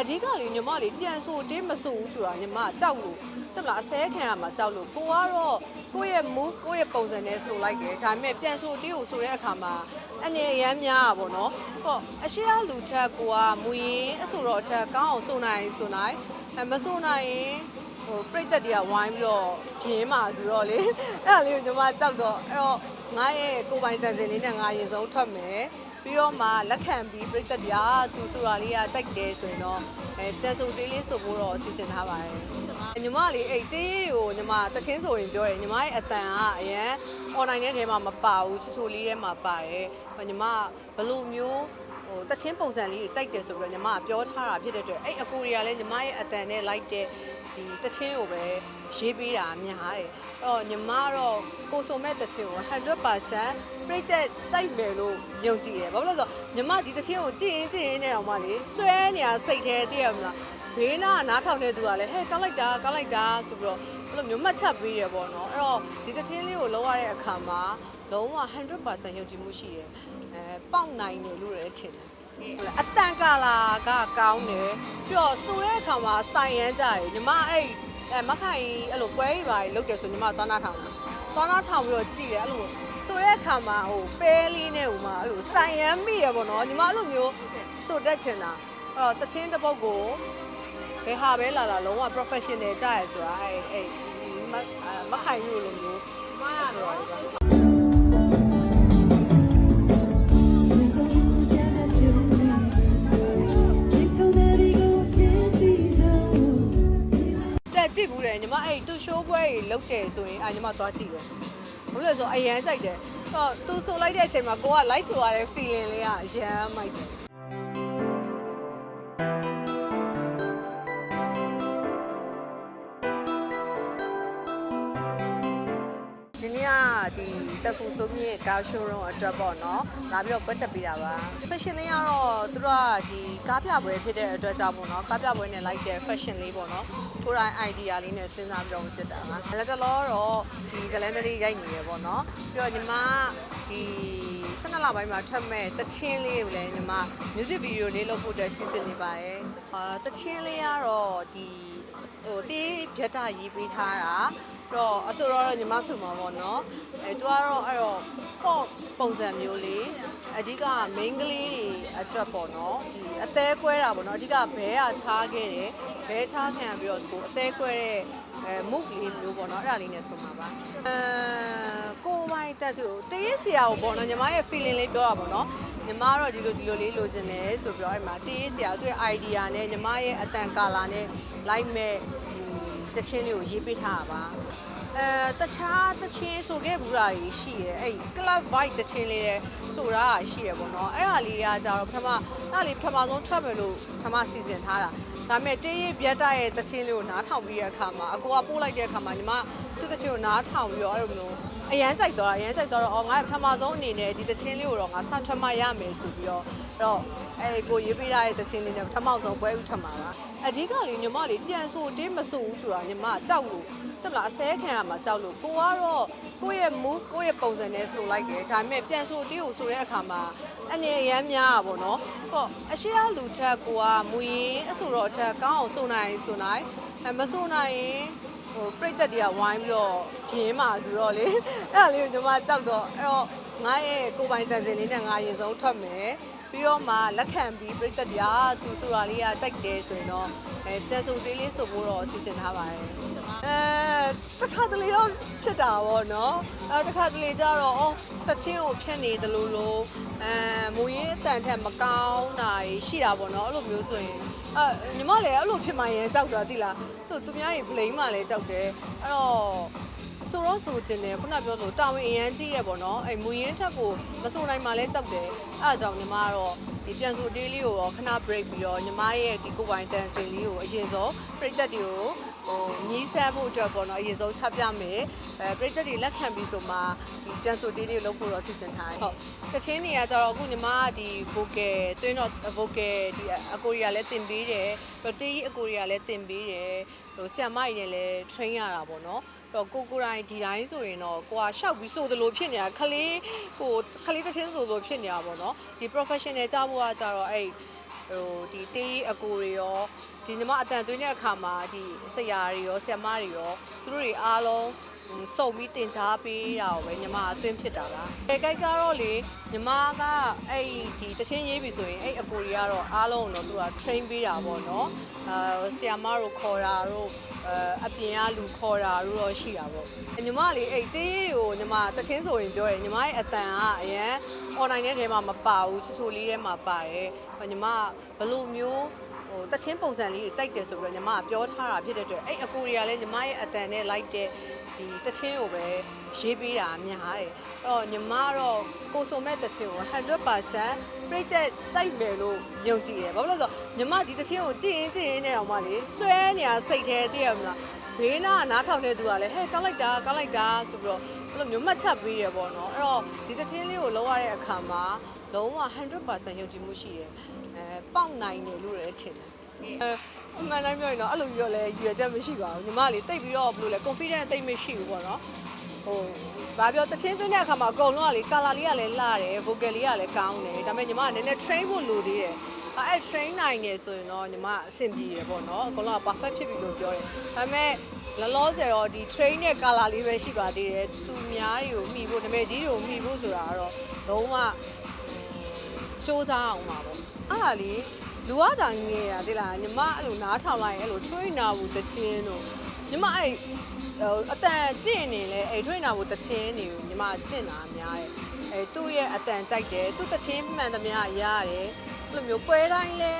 အဓိကလေညီမလေးပြန်ဆိုတင်းမဆိုဘူးဆိုတာညီမကြောက်လို့တက်မလားအစဲခံရမှာကြောက်လို့ကိုကတော့ကိုယ့်ရဲ့ move ကိုယ့်ရဲ့ပုံစံနဲ့ဆိုလိုက်တယ်ဒါပေမဲ့ပြန်ဆိုတင်းကိုဆိုတဲ့အခါမှာအနေအရမ်းများတာပေါ့နော်ဟောအရှိအလူထက်ကိုကမူရင်အဆိုတော့အထက်ကောင်းအောင်ဆိုနိုင်ဆိုနိုင်အဲမဆိုနိုင်ရင်ဟိုပြိတ္တတွေကဝိုင်းပြီးတော့ပြင်းมาဆိုတော့လေအဲ့ဒါလေးကိုညီမကြောက်တော့အဲ့တော့ငါရဲ့ကိုယ်ပိုင်တန်စင်လေးနဲ့ငါရင်ဆုံးထွက်မယ် ပြီးတော့မှလက်ခံပြီးပြိသက်တရားသူဆိုတာလေးကကြိုက်တယ်ဆိုရင်တော့အဲတန်စုံတေးလေးဆိုဖို့တော့စီစဉ်ထားပါတယ်ညီမလေးအဲ့တေးကိုညီမတချင်းဆိုရင်ပြောတယ်ညီမရဲ့အတန်ကအရန် online ထဲမှာမပါဘူးချိုချိုလေးထဲမှာပါတယ်ညီမဘယ်လိုမျိုး ဟိုတချင်းပုံစံလေးကိုကြိုက်တယ်ဆိုပြီးတော့ညီမကပြောထားတာဖြစ်တဲ့အတွက်အဲ့အကိုရီကလည်းညီမရဲ့အတန်နဲ့ like တဲ့ဒီတချင်းကိုပဲရေးပေးတာများတယ်အဲ့တော့ညီမကတော့ကိုစုံမဲ့တချင်းကို100%ပြိသက်ကြိုက်မယ်လို့ယုံကြည်တယ်ဘာလို့လဲဆိုတော့ညီမဒီတချင်းကိုကြည့်ရင်ကြည့်ရင်နဲ့တော့မှလေဆွဲနေတာစိတ်ထဲသိရမလားဘေးနားကနားထောင်တဲ့သူကလည်းဟဲ့ကောက်လိုက်တာကောက်လိုက်တာဆိုပြီးတော့အဲ့လိုမျိုးမှတ်ချက်ပေးရပေါ့နော်အဲ့တော့ဒီတချင်းလေးကိုလောက်ရတဲ့အခါမှာလုံးဝ100%ယုံကြည်မှုရှိတယ် အဲပေါက်နိုင်တယ်လို့လည်းထင်တယ်အတန်ကာလာကကောင်းတယ်ပြီးတော့ဆိုတဲ့အခါမှာစတိုင်ရမ်းကြတယ်ညီမအဲ့အဲမခိုင်အဲ့လိုပွဲကြီးပါလုတ်တယ်ဆိုညီမသွားနာထောင်တာသွားနာထောင်ပြီးတော့ကြည့်တယ်အဲ့လိုဆိုတဲ့အခါမှာဟိုပဲလေးနဲ့ဟိုမှာအဲ့လိုစတိုင်ရမ်းမိရပေါ့နော်ညီမအဲ့လိုမျိုးဆိုတတ်ချင်တာအဲ့တော့တချင်းတစ်ပုတ်ကိုဘယ်ဟာပဲလာလာလုံးဝ professional ကြရဆိုတာအဲ့အဲ့မမခိုင်လို့လိုမျိုးဆိုတော့ က်ကြည့်ဘူးတယ်ညီမအဲ့သူရှိုးပွဲကြီးလုတ်တယ်ဆိုရင်အာညီမသွားကြည့်တယ်ဘာလို့လဲဆိုတော့အရန်ကြိုက်တယ်တော့သူဆိုလိုက်တဲ့အချိန်မှာကိုက like ဆိုရတဲ့ feeling လေးကအရန်မိုက်တယ် ဒီတက်ဖူဆိုမြင့်ကားရှိုးရုံးအတွက်ပေါ့နော်လာပြီးတော့ပတ်တက်ပေးတာပါ fashion လေးကတော့သူတို့ကဒီကားပြပွဲဖြစ်တဲ့အတွက်ကြောင့်ပေါ့နော်ကားပြပွဲနဲ့ like တဲ့ fashion လေးပေါ့နော်ကိုယ်တိုင် idea လေးနဲ့စဉ်းစားပြီးတော့ဖြစ်တာပါလက်တလောတော့ဒီဇလန်လေးရိုက်နေရပေါ့နော်ပြီးတော့ညီမဒီ12လပိုင်းမှာထွက်မဲ့တချင်းလေးကိုလည်းညီမ music video လေးလုပ်ဖို့အတွက်စီစဉ်နေပါတယ်အာတချင်းလေးကတော့ဒီ ဟိုတီးဖြတ်တာရေးပေးထားတာတော့အဆိုတော့ညီမဆိုမှာပေါ့နော်အဲသူကတော့အဲ့တော့ပေါ့ပုံစံမျိုးလေးအဓိက main ကလေးတွေအတွက်ပေါ့နော်ဒီအသေးကွဲတာပေါ့နော်အဓိကဘဲကထားခဲ့တယ်ဘဲထားခံပြီးတော့ကိုအသေးကွဲတဲ့အဲ move လေးမျိုးပေါ့နော်အဲ့ဒါလေးနဲ့ဆိုမှာပါအဲကိုယ်ပိုင်တက်သူတရေးစရာကိုပေါ့နော်ညီမရဲ့ feeling လေးပြောတာပေါ့နော် ညီမကတော့ဒီလိုဒီလိုလေးလိုချင်တယ်ဆိုပြီးတော့အဲ့မှာတရေးစရာသူ့ရဲ့ idea နဲ့ညီမရဲ့အတန်ကာလာနဲ့ like မဲ့ဒီတချင်းလေးကိုရေးပေးထားတာပါအဲတခြားတချင်းဆိုခဲ့ဘူးတာကြီးရှိရဲ့အဲ့ club vibe တချင်းလေးတဲ့ဆိုတာရှိရပေါ့နော်အဲ့ဒါလေးကကြတော့ပထမအဲ့ဒါလေးပထမဆုံးထွက်မယ်လို့ပထမစီစဉ်ထားတာ ဒါပေမဲ့တေးရပြတ်တရဲ့တချင်းလေးကိုနားထောင်ပြီးတဲ့အခါမှာအကိုကပို့လိုက်တဲ့အခါမှာညီမသူ့တချင်းကိုနားထောင်ပြီးတော့အဲ့လိုမျိုးအရန်ကြိုက်သွားတာအရန်ကြိုက်သွားတော့အော်ငါပထမဆုံးအနေနဲ့ဒီတချင်းလေးကိုတော့ငါစထွက်မှရမယ်ဆိုပြီးတော့အဲ့တော့အဲ့ကိုရေးပေးရတဲ့တချင်းလေးနဲ့ပထမဆုံးပွဲဥထမှာပါအဓိကလေးညီမလေးပြန်ဆိုတင်းမဆိုဘူးဆိုတာညီမကြောက်လို့ တက်မလားအစဲခံရမှာကြောက်လို့ကိုကတော့ကိုယ့်ရဲ့ move ကိုယ့်ရဲ့ပုံစံနဲ့ဆိုလိုက်တယ်ဒါပေမဲ့ပြန်ဆိုတင်းကိုဆိုတဲ့အခါမှာအနေအရမ်းများတာပေါ့နော်ဟောအရှိအလူထက်ကိုကမူရင်အဆိုတော့အထက်ကောင်းအောင်ဆိုနိုင်ဆိုနိုင်အဲမဆိုနိုင်ရင်ဟိုပြိသက်တွေကဝိုင်းပြီးတော့ပြင်းมาဆိုတော့လေအဲ့ဒါလေးကိုညီမကြောက်တော့အဲ့တော့ငါရဲ့ကိုယ်ပိုင်တန်စင်လေးနဲ့ငါရင်ဆုံးထွက်မယ်ပြီးတော့မှလက်ခံပြီးပြိသက်တရားသူဆိုတာလေးကကြိုက်တယ်ဆိုရင်တော့အဲတန်စုံတေးလေးဆိုဖို့တော့စီစဉ်ထားပါတယ် အဲတစ်ခါတလေတော့ဖြစ်တာပေါ့နော်အဲတစ်ခါတလေကျတော့အော်တချင်းကိုဖြတ်နေတယ်လို့လို့အဲမူရင်းအတန်ထက်မကောင်းတာရှိတာပေါ့နော်အဲ့လိုမျိုးဆိုရင်အဲညီမလည်းအဲ့လိုဖြစ်မှရင်ကြောက်တာသိလားသူသူများကြီး blame မှလည်းကြောက်တယ်အဲ့တော့ဆိုတော့ဆိုချင်တယ်ခုနပြောလို့တာဝန်အရန်ကြီးရပေါ့နော်အဲ့မူရင်းထက်ကိုမဆိုနိုင်မှလည်းကြောက်တယ်အဲ့အကြောင်းညီမကတော့ဒီပြန်ဆိုတေးလေးကိုရောခဏ break ပြီးတော့ညီမရဲ့ဒီကိုယ်ပိုင်တန်စင်လေးကိုအရင်ဆုံးပြိသက်တွေကို ဟိုညီးဆန်းဖို့အတွက်ပေါ့နော်အရင်ဆုံးချက်ပြမယ်အဲပြိသက်တွေလက်ခံပြီးဆိုမှဒီပြန်ဆိုတေးလေးလုပ်ဖို့တော့စီစဉ်ထားတယ်ဟုတ်တချင်းနေရကြတော့အခုညီမကဒီ vocal တွင်းတော့ vocal ဒီအကိုရီးယားလည်းတင်ပေးတယ်ပြီးတော့တေးကြီးအကိုရီးယားလည်းတင်ပေးတယ်ဟိုဆရာမကြီးနဲ့လည်း train ရတာပေါ့နော်တော့ကိုကိုတိုင်းဒီတိုင်းဆိုရင်တော့ကိုကရှောက်ပြီးစိုးတယ်လို့ဖြစ်နေတာခလေးဟိုခလေးတစ်ချင်းဆိုလို့ဖြစ်နေတာပေါ့နော်ဒီ professional ကြဖို့ကကြတော့အဲ့ ဟိုဒီတေးအကိုတွေရောဒီညီမအတန်သွင်းတဲ့အခါမှာဒီဆရာတွေရောဆရာမတွေရောသူတို့တွေအားလုံးဟို စုံပြီးတင် जा ပေးတာကိုပဲညီမအသွင်းဖြစ်တာပါ။အဲကြိုက်ကတော့လေညီမကအဲ့ဒီတချင်းရေးပြီဆိုရင်အဲ့အကိုတွေကတော့အားလုံးတော့သူက train ပေးတာပေါ့နော်။အဲဆရာမတို့ခေါ်တာတို့အဲအပြင်ကလူခေါ်တာတို့တော့ရှိတာပေါ့။ညီမကလေအဲ့တေးကိုညီမတချင်းဆိုရင်ပြောတယ်ညီမရဲ့အတန်ကအရန် online ထဲထဲမှာမပါဘူးချစ်ချိုလေးထဲမှာပါတယ်။ညီမဘယ်လိုမျိုးဟိုတချင်းပုံစံလေးကိုကြိုက်တယ်ဆိုပြီးတော့ညီမကပြောထားတာဖြစ်တဲ့အတွက်အဲ့အကူတွေကလည်းညီမရဲ့အတန်နဲ့ like တဲ့ ဒီတချင်းကိုပဲရေးပေးတာများတယ်။အဲ့တော့ညီမကတော့ကိုစုံမဲ့တချင်းကို100%ပြည့်တဲ့ကြိုက်မယ်လို့ယုံကြည်တယ်။ဘာလို့လဲဆိုတော့ညီမဒီတချင်းကိုကြည့်ရင်ကြည့်ရင်နဲ့တော့မှလေဆွဲနေရစိတ်แท้သိရမလား။ဘေးနားကနားထောင်တဲ့သူကလည်းဟဲ့ကောက်လိုက်တာကောက်လိုက်တာဆိုပြီးတော့အဲ့လိုမျိုးမှတ်ချက်ပေးရပေါ့နော်အဲ့တော့ဒီတချင်းလေးကိုလောက်ရတဲ့အခါမှာလုံးဝ100%ယုံကြည်မှုရှိတယ်အဲပေါက်နိုင်တယ်လို့လည်းထင်တယ် အဲအမှန်တိုင်းပြောရင်တော့အဲ့လိုပြောလဲရွယ်ချက်မရှိပါဘူးညီမလေးတိတ်ပြီးတော့ဘယ်လိုလဲ confidence တိတ်မရှိဘူးပေါ့နော်ဟိုဘာပြောတချင်းသွင်းတဲ့အခါမှာအကုန်လုံးကလေ color လေးကလည်းလှတယ် vocal လေးကလည်းကောင်းတယ်ဒါပေမဲ့ညီမကနည်းနည်း train ဖို့လိုသေးတယ်အဲ့ train နိုင်နေဆိုရင်တော့ညီမအဆင်ပြေရပေါ့နော်အကုန်လုံးက perfect ဖြစ်ပြီလို့ပြောတယ်ဒါပေမဲ့လောလောဆယ်တော့ဒီ train နဲ့ color လေးပဲရှိပါသေးတယ်သူများတွေကိုမှီဖို့နာမည်ကြီးတွေကိုမှီဖို့ဆိုတာကတော့လုံးဝစူးစမ်းအောင်ပါပေါ့အဲ့ဒါလေး လူဝတာငယ်တာတိလားညီမအဲ့လိုနားထောင်လိုက်ရင်အဲ့လို trainer ဘူးတချင်းတို့ညီမအဲ့ဟိုအတန်ကျင့်နေလဲအဲ့ trainer ဘူးတချင်းနေကိုညီမကျင့်တာများတယ်အဲ့သူ့ရဲ့အတန်ကြိုက်တယ်သူ့တချင်းမှန်သမျှရတယ်အဲ့လိုမျိုးပွဲတိုင်းလဲ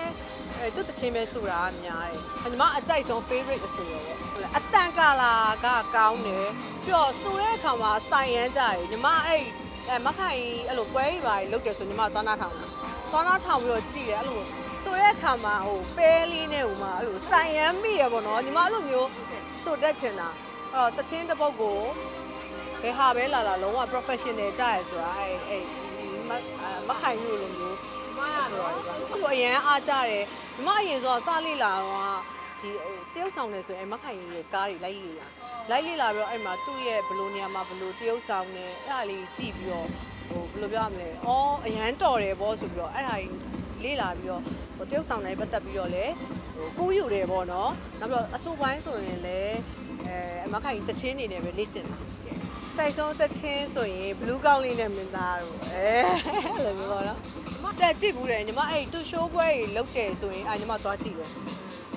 အဲသူ့တချင်းပဲဆိုတာကများတယ်။ညီမအကြိုက်ဆုံး favorite အဆိုရပေါ့။ဟုတ်လားအတန်ကာလာကကောင်းတယ်။ပြီးတော့ဆိုတဲ့အခါမှာ style ရမ်းကြတယ်။ညီမအဲ့အဲမခိုင်အဲ့လိုပွဲကြီးပါလုတ်တယ်ဆိုညီမသွားနာထောင်တာ။သွားနာထောင်ပြီးတော့ကြည့်တယ်အဲ့လို ဆိုတဲ့အခါမှာဟိုပဲလေးနဲ့ဟိုမှာအဲ့လို style ရမ်းမိရပေါ့နော်။ညီမအဲ့လိုမျိုးဆိုတတ်ချင်တာ။အဲ့တော့တချင်းတစ်ပုတ်ကိုဘယ်ဟာပဲလာလာလုံးဝ professional ကြရဆိုတာအဲ့အဲ့မမခိုင်လို့လိုမျိုးမဆိုတော့အဲ့လိုအရန်အားကြတယ်ညီမအရင်ဆိုတော့စလိလာတော့ဒီတရုတ်ဆောင်နေဆိုရင်မခိုင်ရဲ့ကားတွေလိုက်လေလာလိုက်လေလာပြီးတော့အဲ့မှာသူ့ရဲ့ဘလိုနေရာမှာဘလိုတရုတ်ဆောင်နေအဲ့ဒါလေးကြည့်ပြီးတော့ဟိုဘယ်လိုပြောရမလဲအော်အရန်တော်တယ်ဗောဆိုပြီးတော့အဲ့ဒါကြီး လေ့လာပြီးတော့ဟိုတရုတ်ဆောင်နေပတ်သက်ပြီးတော့လေဟိုကူးယူတယ်ဗောနော်နောက်ပြီးတော့အဆိုပိုင်းဆိုရင်လည်းအဲအမခိုင်တချင်းနေနဲ့ပဲလေ့ကျင့်တာစိုက်ဆုံးသချင်းဆိုရင်ဘလူးကောင်းလေးနဲ့မင်းသားတို့အဲအဲ့လိုမျိုးပေါ့နော်တက်ကြည့်ဘူးတယ်ညီမအဲ့သူရှိုးပွဲကြီးလုတ်တယ်ဆိုရင်အာညီမသွားကြည့်တယ်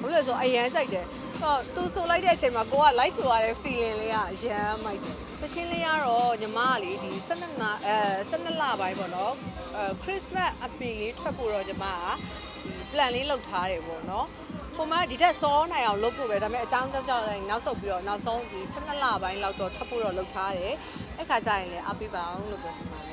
ဘလို့လဲဆိုအရန်စိုက်တယ်ဟောသူဆိုလိုက်တဲ့အချိန်မှာကိုက live ဆိုရတဲ့ feeling လေးကအရန်မိုက်တယ် သချင်းလေးကတော့ညီမကလေဒီ12နာအဲ12လပိုင်းပေါ့နော်အဲ Christmas အပီလေးထွက်ဖို့တော့ညီမကဒီ plan လေးလုပ်ထားတယ်ပေါ့နော်ကိုမဒီတက်စောနိုင်အောင်လုပ်ဖို့ပဲဒါပေမဲ့အကြောင်းကြောင့်ကြောင့်လည်းနောက်ဆုတ်ပြီးတော့နောက်ဆုံးဒီ12လပိုင်းလောက်တော့ထွက်ဖို့တော့လုပ်ထားတယ်အဲ့ခါကျရင်လည်းအပိပါအောင်လို့ပြောချင်ပါတယ်